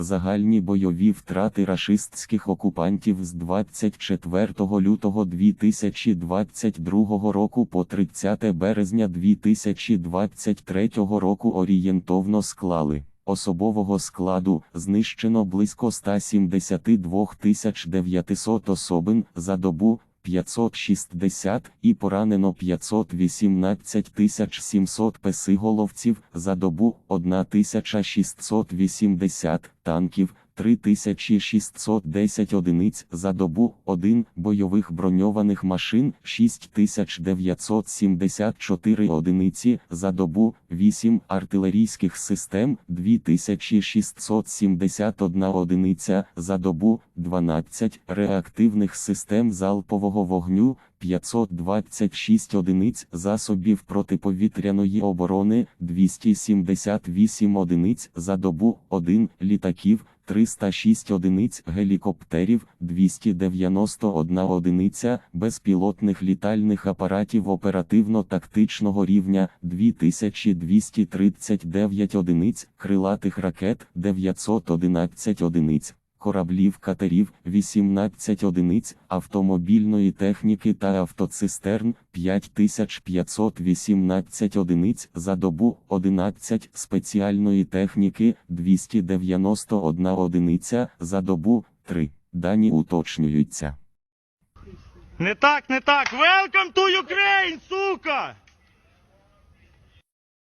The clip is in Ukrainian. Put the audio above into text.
Загальні бойові втрати рашистських окупантів з 24 лютого 2022 року по 30 березня 2023 року орієнтовно склали. Особового складу знищено близько 172 900 особин за добу 560 і поранено 518 700 песиголовців за добу 1680 танків. 3610 одиниць за добу, 1 бойових броньованих машин 6974 одиниці за добу, 8 артилерійських систем 2671 одиниця за добу, 12 реактивних систем залпового вогню 526 одиниць засобів протиповітряної оборони 278 одиниць за добу, 1 літаків 306 одиниць гелікоптерів, 291 одиниця безпілотних літальних апаратів оперативно-тактичного рівня, 2239 одиниць крилатих ракет, 911 одиниць. Кораблів катерів 18 одиниць, автомобільної техніки та автоцистерн 5518 одиниць за добу, 11 спеціальної техніки 291 одиниця за добу, 3. Дані уточнюються. Не так, не так. Welcome to Ukraine, сука!